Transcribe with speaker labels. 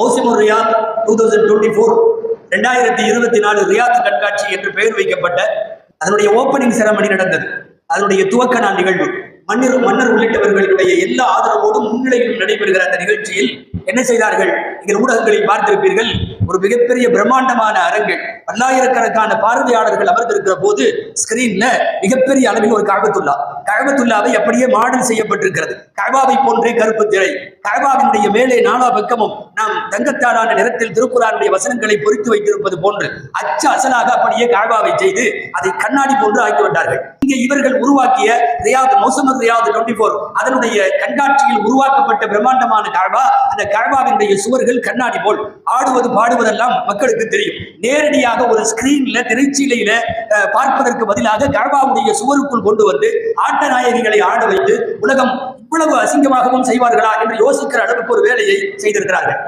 Speaker 1: மௌசிமுர் Riyadh two thousand twenty four ரெண்டாயிரத்தி இருபத்தி நாலு ரியாத் கண்காட்சி என்று பெயர் வைக்கப்பட்ட அதனுடைய ஓப்பனிங் செரமணி நடந்தது. அதனுடைய துவக்க நாள் நிகழ்வு. மன்னர் மன்னர் உள்ளிட்டவர்களுடைய எல்லா ஆதரவோடும் முன்னிலையிலும் நடைபெறுகிற அந்த நிகழ்ச்சியில் என்ன செய்தார்கள்? நீங்கள் ஊடகங்களில் பார்த்திருப்பீர்கள் ஒரு மிகப்பெரிய பிரம்மாண்டமான அரங்கில் பல்லாயிரக்கணக்கான பார்வையாளர்கள் அமர்ந்திருக்கிற போது ஸ்கிரீன்ல மிகப்பெரிய அளவில் ஒரு காபத்துல்லா கழபத்துல்லாவை அப்படியே மாடல் செய்யப்பட்டிருக்கிறது. கழபாவை போன்றே கருப்பு திரை. கழபாவினுடைய மேலே நாலா பக்கமும் நாம் தங்கத்தாலான நிறத்தில் திருக்குறானுடைய வசனங்களை பொறித்து வைத்திருப்பது போன்று அச்சு அசலாக அப்படியே கழபாவை செய்து அதை கண்ணாடி போன்று ஆக்கிவிட்டார்கள். இங்கே இவர்கள் உருவாக்கிய ரியாத் மௌசமத் ரியாத் டுவெண்ட்டி ஃபோர் அதனுடைய கண்காட்சியில் உருவாக்கப்பட்ட பிரம்மாண்டமான கழபா அந்த கழபாவினுடைய சுவர்கள் கண்ணாடி போல் ஆடுவது பாடுவதெல்லாம் மக்களுக்கு தெரியும். நேரடியாக ஒரு ஸ்கிரீன்ல திரைச்சீலையில பார்ப்பதற்கு பதிலாக கழபாவுடைய சுவருக்குள் கொண்டு வந்து ஆட்ட நாயகிகளை ஆட வைத்து உலகம் இவ்வளவு அசிங்கமாகவும் செய்வார்களா என்று யோசிக்கிற அளவுக்கு ஒரு வேலையை செய்திருக்கிறார்கள்.